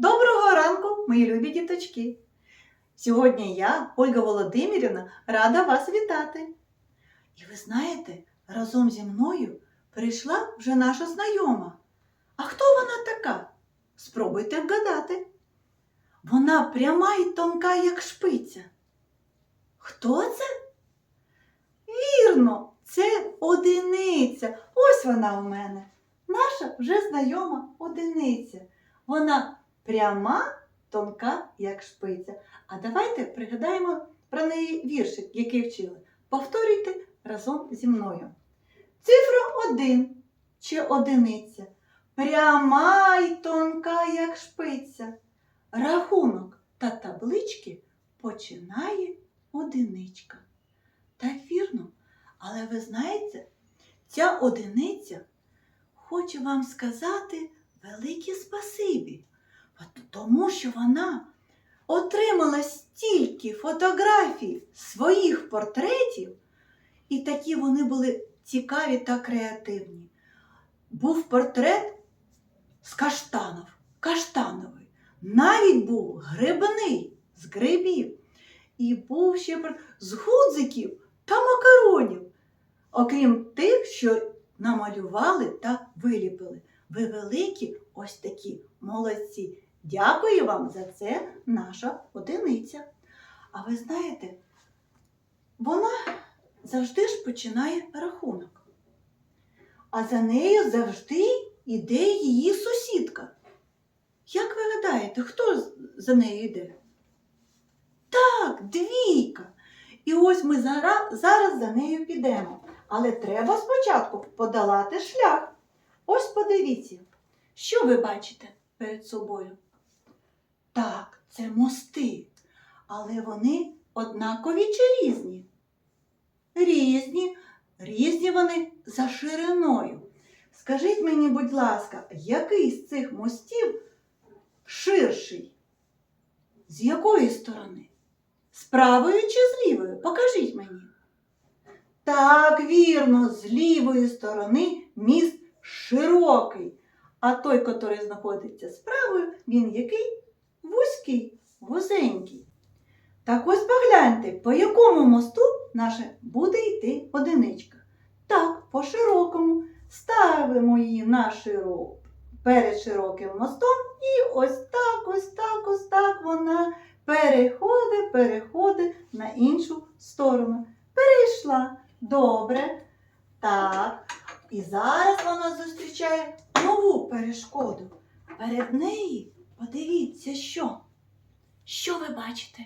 Доброго ранку, мої любі діточки! Сьогодні я, Ольга Володимирівна, рада вас вітати. І ви знаєте, разом зі мною прийшла вже наша знайома. А хто вона така? Спробуйте вгадати. Вона пряма і тонка, як шпиця. Хто це? Вірно, це одиниця. Ось вона у мене. Наша вже знайома одиниця. Вона пряма, тонка, як шпиця. А давайте пригадаємо про неї віршик, який вчили. Повторюйте разом зі мною. Цифра один чи одиниця. Пряма й тонка, як шпиця. Рахунок та таблички починає одиничка. Так вірно. Але ви знаєте, ця одиниця хоче вам сказати велике спасибі, тому що вона отримала стільки фотографій своїх портретів, і такі вони були цікаві та креативні. Був портрет з каштанов, каштановий, навіть був грибний з грибів, і був ще з гудзиків та макаронів, окрім тих, що намалювали та виліпили. Ви великі ось такі молодці. Дякую вам за це, наша одиниця. А ви знаєте, вона завжди ж починає рахунок. А за нею завжди йде її сусідка. Як ви гадаєте, хто за нею йде? Так, двійка. І ось ми зара- зараз за нею підемо. Але треба спочатку подолати шлях. Ось подивіться, що ви бачите перед собою? Так, це мости. Але вони однакові чи різні? Різні, різні вони за шириною. Скажіть мені, будь ласка, який з цих мостів ширший? З якої сторони? З правої чи з лівої? Покажіть мені. Так, вірно, з лівої сторони міст широкий, а той, який знаходиться з правої, він який? Вузький, вузенький. Так ось погляньте, по якому мосту наше буде йти одиничка. Так, по широкому. Ставимо її на широку, перед широким мостом, і ось так, ось так, ось так вона переходить, переходить на іншу сторону. Перейшла. Добре. Так. І зараз вона зустрічає нову перешкоду. Перед нею, подивіться, що? Що ви бачите?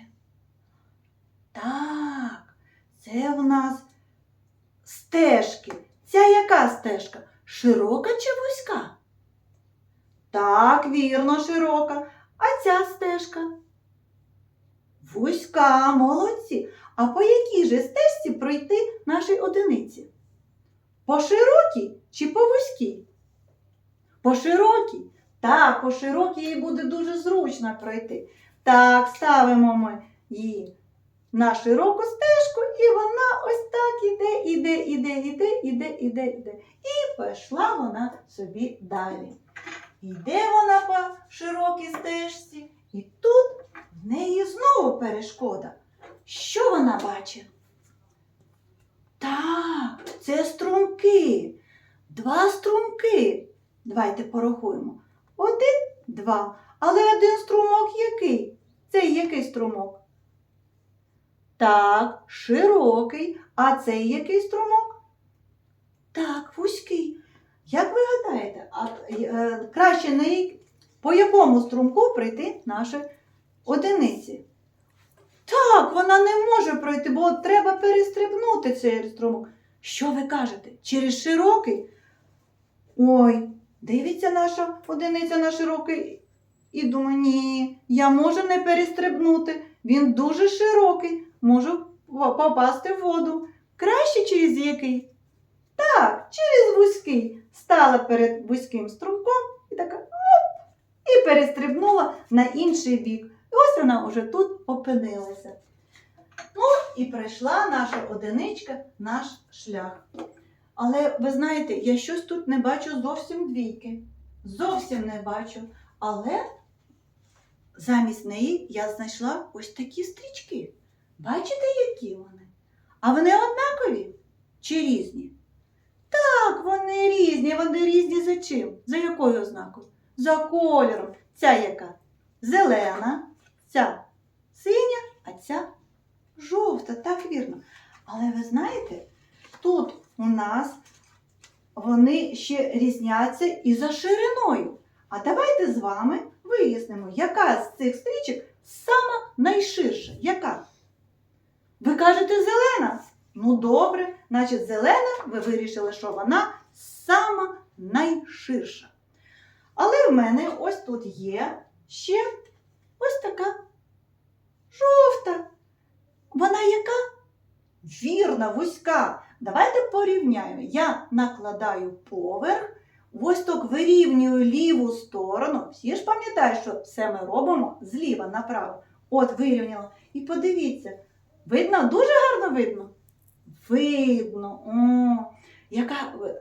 Так, це в нас стежки. Ця яка стежка? Широка чи вузька? Так, вірно, широка. А ця стежка? Вузька, молодці. А по якій же стежці пройти нашій одиниці? По широкій чи по вузькій? По широкій. Так, по широкій їй буде дуже зручно пройти. Так, ставимо ми її на широку стежку, і вона ось так іде, іде, іде, іде, іде, іде, іде. І пішла вона собі далі. Йде вона по широкій стежці, і тут в неї знову перешкода. Що вона бачить? Так, це струмки. Два струмки. Давайте порахуємо. Один, два. Але один струмок який? Цей який струмок? Так, широкий. А цей який струмок? Так, вузький. Як ви гадаєте, а, е, краще на як- по якому струмку прийти наші одиниці? Так, вона не може пройти, бо треба перестрибнути цей струмок. Що ви кажете? Через широкий? Ой, дивиться наша одиниця на широкий і думає, ні, я можу не перестрибнути. Він дуже широкий, можу попасти в воду. Краще через який? Так, через вузький. Стала перед вузьким струмком і така оп, і перестрибнула на інший бік. І ось вона вже тут опинилася. Ну, і пройшла наша одиничка наш шлях. Але ви знаєте, я щось тут не бачу зовсім двійки. Зовсім не бачу. Але замість неї я знайшла ось такі стрічки. Бачите, які вони? А вони однакові чи різні? Так, вони різні. Вони різні за чим? За якою ознакою? За кольором. Ця яка? Зелена, ця синя, а ця жовта, так вірно. Але ви знаєте, тут у нас вони ще різняться і за шириною. А давайте з вами вияснимо, яка з цих стрічок сама найширша. Яка? Ви кажете зелена? Ну добре, значить зелена, ви вирішили, що вона сама найширша. Але в мене ось тут є ще ось така жовта. Вона яка? Вірна, вузька. Давайте порівняємо. Я накладаю поверх, ось так вирівнюю ліву сторону. Всі ж пам'ятають, що все ми робимо зліва направо. От вирівняла. І подивіться, видно, дуже гарно видно. Видно. О, яка,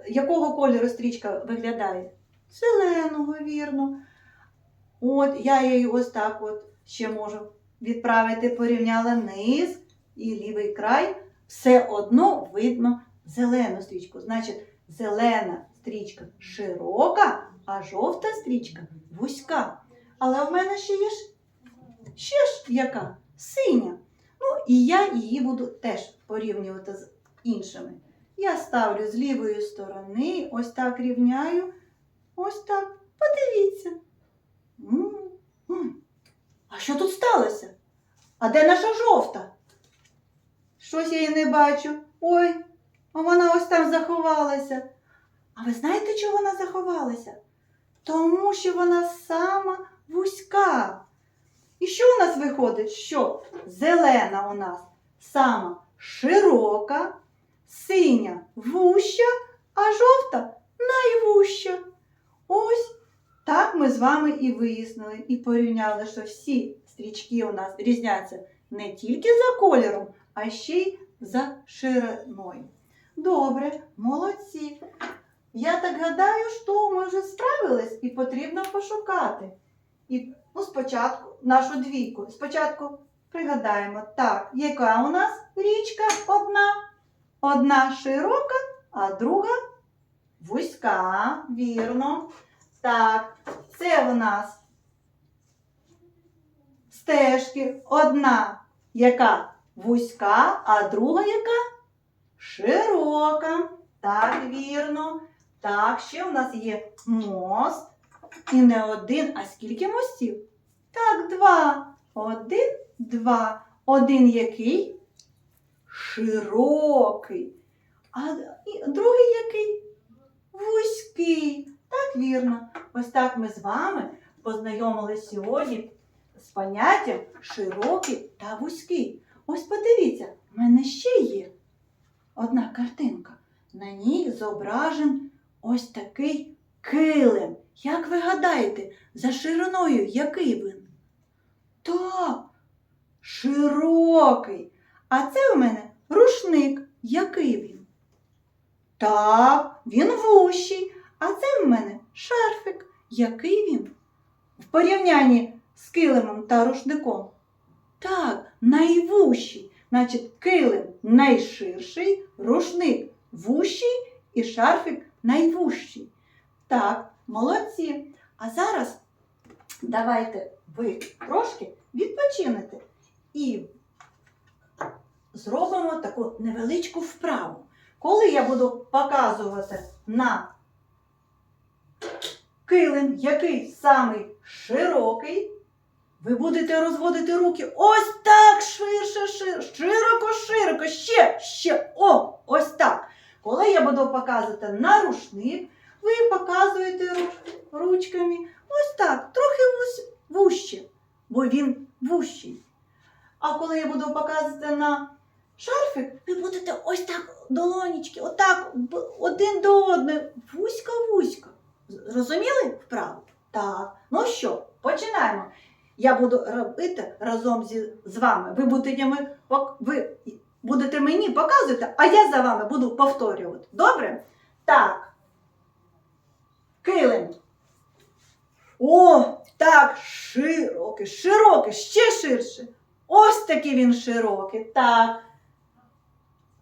якого кольору стрічка виглядає? Зеленого, вірно. От я її ось так от ще можу відправити, порівняла низ і лівий край. Все одно видно зелену стрічку. Значить, зелена стрічка широка, а жовта стрічка вузька. Але в мене ще є ще ж яка? Синя. Ну, і я її буду теж порівнювати з іншими. Я ставлю з лівої сторони, ось так рівняю. Ось так. Подивіться. А що тут сталося? А де наша жовта? Щось я її не бачу. Ой, а вона ось там заховалася. А ви знаєте, чого вона заховалася? Тому що вона сама вузька. І що у нас виходить? Що зелена у нас сама широка, синя вуща, а жовта найвуща. Ось так ми з вами і вияснили, і порівняли, що всі стрічки у нас різняться не тільки за кольором, а ще й за шириною. Добре, молодці. Я так гадаю, що ми вже справились і потрібно пошукати. І ну, спочатку нашу двійку. Спочатку пригадаємо, так, яка у нас річка одна? Одна широка, а друга вузька. Вірно. Так, це в нас стежки. Одна, яка вузька, а друга яка широка. Так, вірно. Так, ще у нас є мост. І не один, а скільки мостів? Так, два. Один, два. Один який? Широкий. А другий який? Вузький. Так, вірно. Ось так ми з вами познайомилися сьогодні з поняттям широкий та вузький. Ось подивіться, в мене ще є одна картинка. На ній зображен ось такий килим. Як ви гадаєте, за шириною який він? Так, широкий. А це у мене рушник. Який він? Так, він вущий. А це в мене шарфик. Який він? В порівнянні з килимом та рушником. Так, найвущий. Значить, килим найширший, рушник вущий і шарфик найвущий. Так, молодці. А зараз давайте ви трошки відпочинете і зробимо таку невеличку вправу. Коли я буду показувати на килим, який самий широкий, ви будете розводити руки ось так ширше, ширше, широко, широко, ще, ще, о, ось так. Коли я буду показувати на рушник, ви показуєте ручками ось так, трохи вужче, бо він вущий. А коли я буду показувати на шарфик, ви будете ось так долонечки, отак, один до одного, вузько-вузько. Зрозуміли вправо? Так. Ну що, починаємо. Я буду робити разом зі, з вами. Ви будете, ви будете мені показувати, а я за вами буду повторювати. Добре? Так. Килим. О, так, Широкий, широкий, ще ширше. Ось такий він широкий. Так.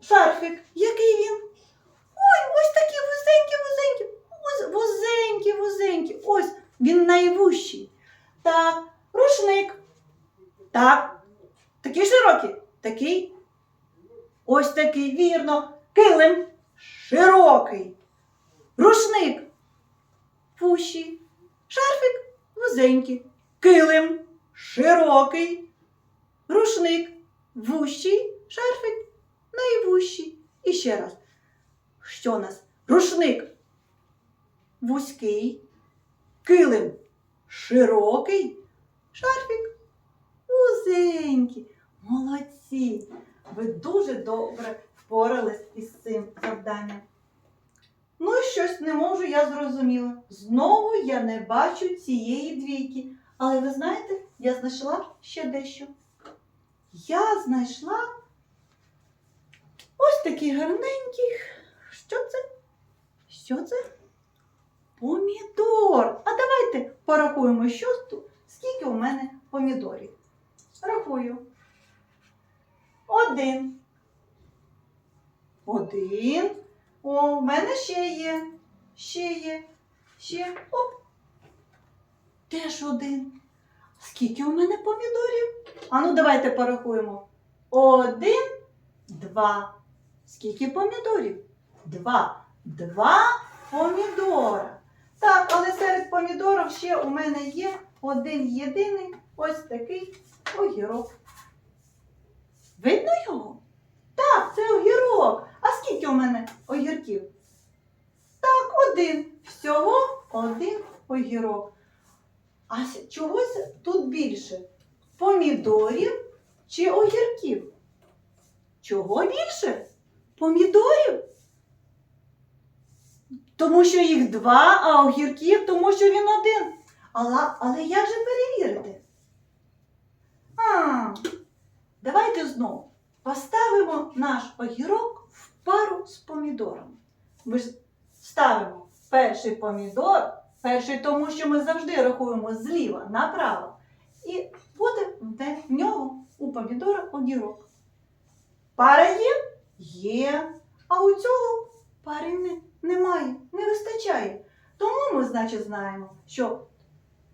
Шарфик, який він? Ой, ось такий вузенький, вузенький. Вуз- Вузенький, вузенький. Ось він найвущий. Так, рушник. Так. Такий широкий. Такий. Ось такий, вірно. Килим. Широкий. Рушник. Вущий. Шарфик вузенький. Килим. Широкий. Рушник. Вущий. Шарфик найвущий. І ще раз. Що у нас? Рушник вузький, килим широкий, шарфік вузенький. Молодці! Ви дуже добре впорались із цим завданням. Ну щось не можу, я зрозуміла. Знову я не бачу цієї двійки. Але ви знаєте, я знайшла ще дещо. Я знайшла ось такий гарненький. Що це? Що це? Помідор. А давайте порахуємо, що тут, скільки у мене помідорів. Рахую. Один. Один. О, в мене ще є. Ще є. Ще. Оп. Теж один. Скільки у мене помідорів? А ну давайте порахуємо. Один, два. Скільки помідорів? Два. Два помідора. Так, але серед помідорів ще у мене є один єдиний ось такий огірок. Видно його? Так, це огірок. А скільки у мене огірків? Так, один. Всього один огірок. А чогось тут більше? Помідорів чи огірків? Чого більше? Помідорів? Тому що їх два, а огірків, тому що він один. Але, але як же перевірити? А, давайте знову поставимо наш огірок в пару з помідором. Ми ж ставимо перший помідор, перший, тому що ми завжди рахуємо зліва направо. І буде в нього у помідора огірок. Пара є? Є. А у цього пари не, немає, не вистачає. Тому ми, значить, знаємо, що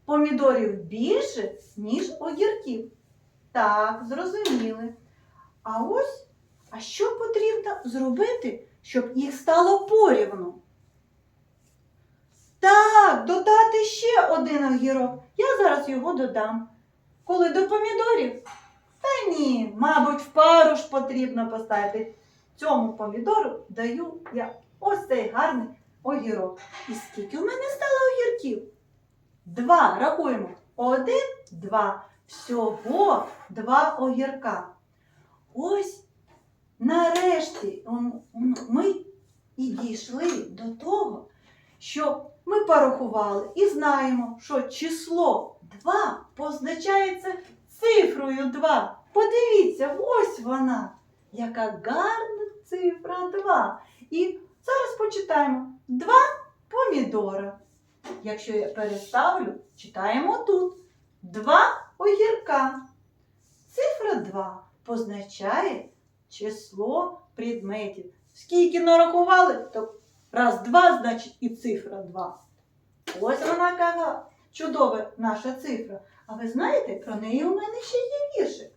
помідорів більше, ніж огірків. Так, зрозуміли. А ось, а що потрібно зробити, щоб їх стало порівну? Так, додати ще один огірок. Я зараз його додам. Коли до помідорів? Та ні, мабуть, в пару ж потрібно поставити. Цьому помідору даю я ось цей гарний огірок. І скільки в мене стало огірків? Два. Рахуємо. Один, два. Всього два огірка. Ось нарешті ми і дійшли до того, що ми порахували і знаємо, що число 2 позначається цифрою 2. Подивіться, ось вона. Яка гарна цифра 2. І зараз почитаємо два помідора. Якщо я переставлю, читаємо тут. Два огірка. Цифра 2 позначає число предметів. Скільки нарахували, то раз, два, значить і цифра 2. Ось вона яка чудова наша цифра. А ви знаєте, про неї у мене ще є віршик.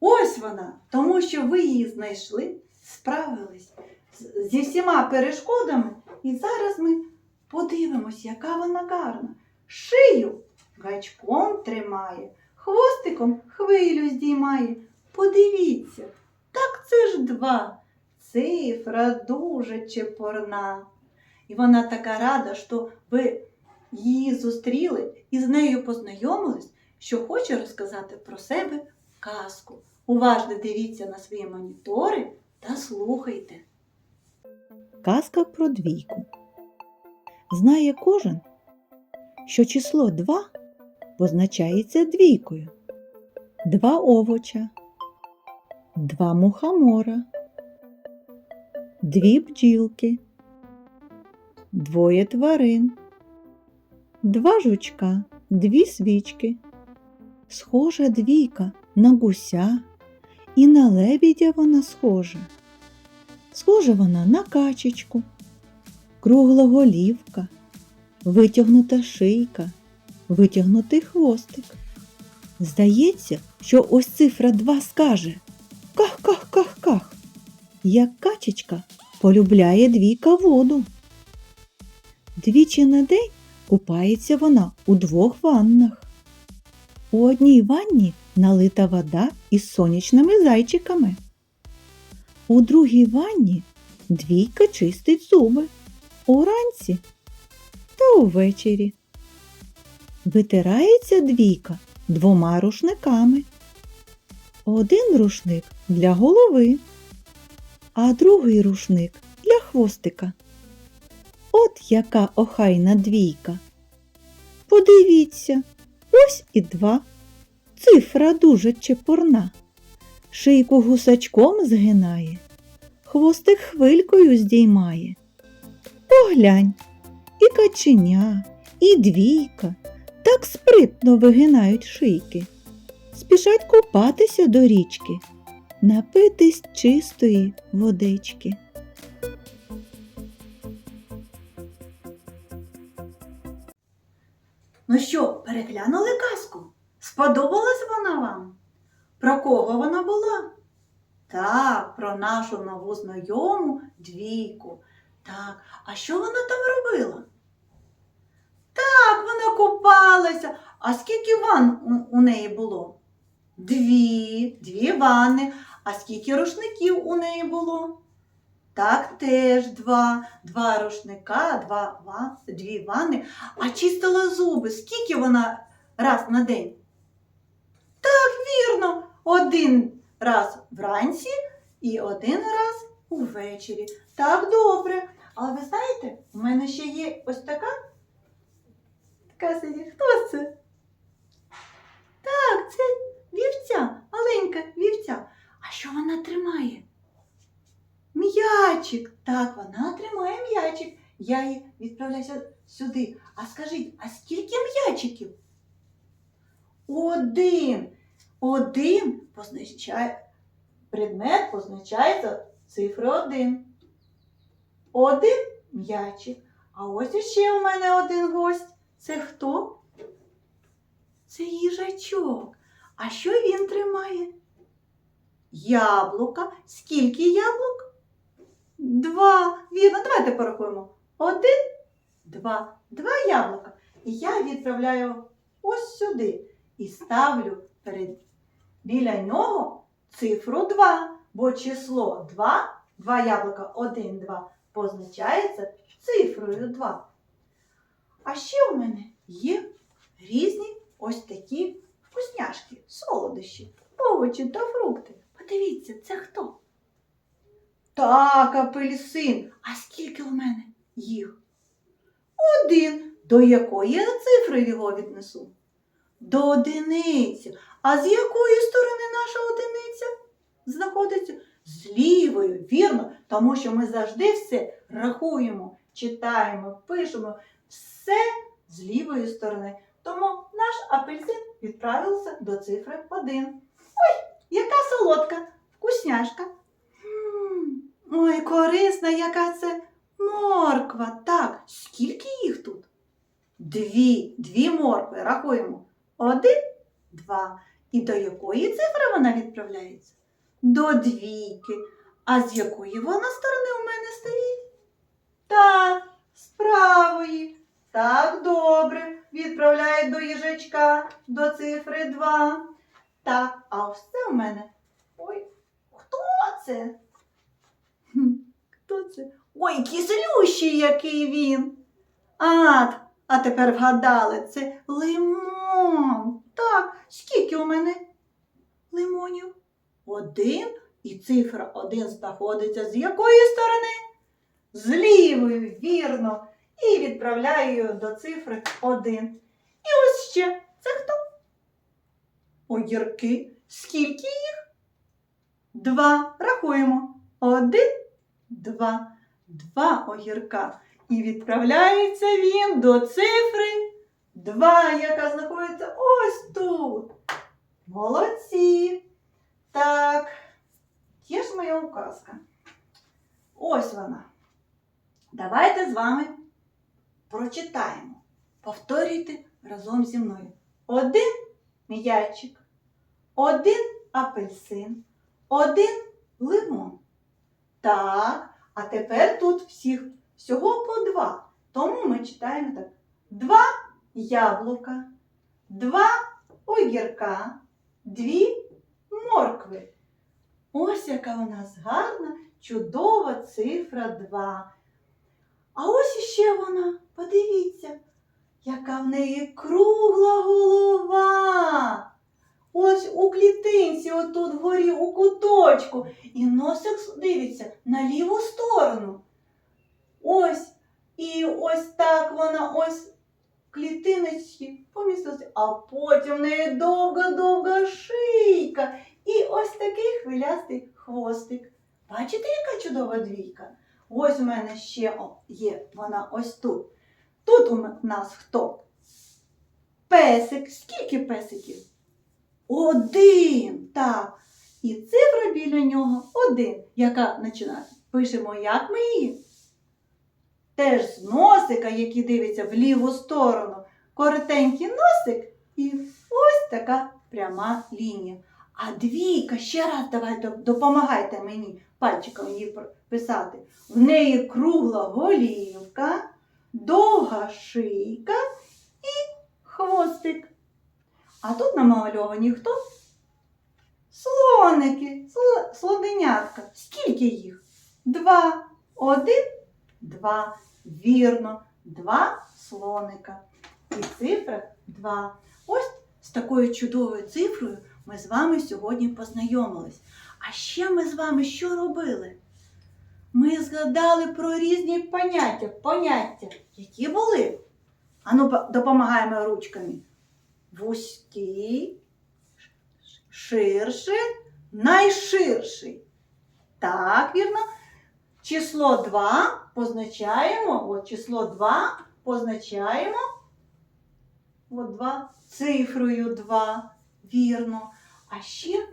Ось вона, тому що ви її знайшли, справились зі всіма перешкодами, і зараз ми подивимось, яка вона гарна. Шию гачком тримає, хвостиком хвилю здіймає. Подивіться, так це ж два. Цифра дуже чепурна. І вона така рада, що ви її зустріли і з нею познайомились, що хоче розказати про себе казку. Уважно дивіться на свої монітори та слухайте. Казка про двійку. Знає кожен, що число 2 позначається двійкою. Два овоча, два мухомора, дві бджілки, двоє тварин, два жучка, дві свічки. Схожа двійка на гуся, і на лебідя вона схожа. Схожа вона на качечку, кругла голівка, витягнута шийка, витягнутий хвостик. Здається, що ось цифра 2 скаже Ках-ках-ках-ках. Як качечка полюбляє двійка воду. Двічі на день купається вона у двох ваннах. У одній ванні налита вода із сонячними зайчиками. У другій ванні двійка чистить зуби уранці та увечері. Витирається двійка двома рушниками. Один рушник для голови, а другий рушник для хвостика. От яка охайна двійка. Подивіться, ось і два. Цифра дуже чепурна. Шийку гусачком згинає, хвостик хвилькою здіймає. Поглянь, і каченя, і двійка так спритно вигинають шийки. Спішать купатися до річки, напитись чистої водички. Ну що, переглянули казку? Сподобалась вона вам? Про кого вона була? Так, про нашу нову знайому двійку. Так, а що вона там робила? Так, вона купалася. А скільки ванн у, у неї було? Дві, дві ванни. А скільки рушників у неї було? Так, теж два. Два рушника, два, ва- дві ванни. А чистила зуби. Скільки вона раз на день? Так, вірно. Один раз вранці і один раз увечері. Так, добре. Але ви знаєте, у мене ще є ось така. Така сидить. Хто це? Так, це вівця, маленька вівця. А що вона тримає? М'ячик. Так, вона тримає м'ячик. Я її відправляюся сюди. А скажіть, а скільки м'ячиків? Один. Один позначає предмет позначається цифрою один. Один м'ячик. А ось іще у мене один гость. Це хто? Це їжачок. А що він тримає? Яблука. Скільки яблук? Два. Вірно, давайте порахуємо. Один, два. Два яблука. І я відправляю ось сюди і ставлю перед, біля нього цифру 2, бо число 2, 2 яблука, 1, 2 позначається цифрою 2. А ще у мене є різні ось такі вкусняшки, солодощі, овочі та фрукти. Подивіться, це хто? Так, апельсин. А скільки у мене їх? Один. До якої я цифри його віднесу? До одиниці. А з якої сторони наша одиниця знаходиться? З лівою, вірно, тому що ми завжди все рахуємо, читаємо, пишемо все з лівої сторони. Тому наш апельсин відправився до цифри 1. Ой, яка солодка, вкусняшка. Ой, корисна, яка це морква. Так, скільки їх тут? Дві, дві моркви. Рахуємо. Один, два. І до якої цифри вона відправляється? До двійки. А з якої вона сторони у мене стоїть? Так, з правої. Так, добре. Відправляє до їжачка до цифри 2. Так, а ось це у мене. Ой, хто це? Хто це? Ой, кислющий який він. А, а тепер вгадали, це лимон. Так, скільки у мене лимонів? Один. І цифра один знаходиться з якої сторони? З лівої, вірно. І відправляю її до цифри один. І ось ще. Це хто? Огірки. Скільки їх? Два. Рахуємо. Один, два. Два огірка. І відправляється він до цифри два, яка знаходиться ось тут. Молодці. Так, є ж моя указка. Ось вона. Давайте з вами прочитаємо. Повторюйте разом зі мною. Один м'ячик, один апельсин, один лимон. Так, а тепер тут всіх всього по два. Тому ми читаємо так: два яблука, два огірка, дві моркви. Ось яка у нас гарна, чудова цифра 2. А ось іще вона, подивіться, яка в неї кругла голова. Ось у клітинці, отут вгорі у куточку, і носик дивиться на ліву сторону. Ось, і ось так вона ось в клітиночці помістилася, а потім в неї довга-довга шийка і ось такий хвилястий хвостик. Бачите, яка чудова двійка? Ось у мене ще є вона ось тут. Тут у нас хто? Песик. Скільки песиків? Один. Так. І цифра біля нього один, яка починає. Пишемо, як ми її. Теж з носика, який дивиться в ліву сторону. Коротенький носик і ось така пряма лінія. А двійка, ще раз давайте допомагайте мені пальчиком її писати. В неї кругла голівка, довга шийка і хвостик. А тут намальовані хто? Слоники, сло- слоненятка. Скільки їх? Два. Один, два. Вірно, два слоника. І цифра два. Ось з такою чудовою цифрою ми з вами сьогодні познайомились. А ще ми з вами що робили? Ми згадали про різні поняття, поняття, які були. Ану, допомагаємо ручками. Вузький, ширший, найширший. Так, вірно. Число 2 позначаємо, от число 2 позначаємо. От 2 цифрою 2. Вірно. А ще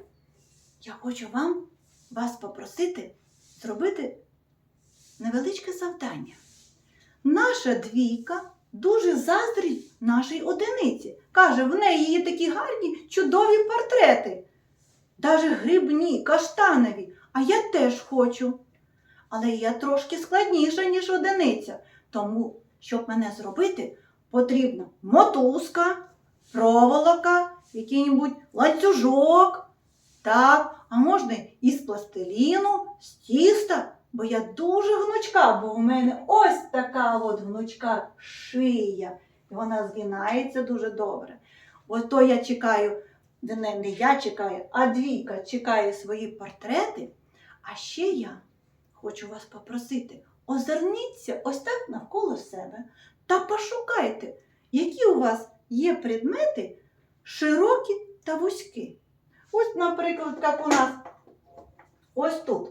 я хочу вам вас попросити зробити невеличке завдання. Наша двійка дуже заздрить нашій одиниці. Каже, в неї є такі гарні, чудові портрети. Даже грибні, каштанові. А я теж хочу. Але я трошки складніша, ніж одиниця. Тому, щоб мене зробити, потрібна мотузка, проволока, який-небудь ланцюжок. Так, а можна і з пластиліну, з тіста, бо я дуже гнучка, бо у мене ось така от гнучка шия. І вона згинається дуже добре. Ото я чекаю, не, не я чекаю, а двійка чекає свої портрети. А ще я хочу вас попросити, озирніться ось так навколо себе та пошукайте, які у вас є предмети широкі та вузькі. Ось, наприклад, як у нас ось тут.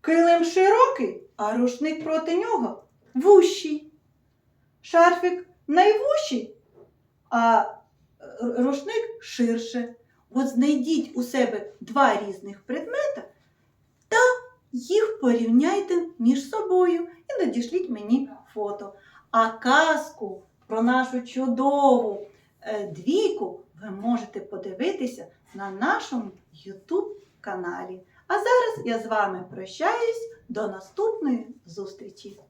Килим широкий, а рушник проти нього вущий. Шарфик найвущий, а рушник ширше. От знайдіть у себе два різних предмета та їх порівняйте між собою і надішліть мені фото. А казку про нашу чудову е, двійку ви можете подивитися на нашому YouTube каналі. А зараз я з вами прощаюсь до наступної зустрічі.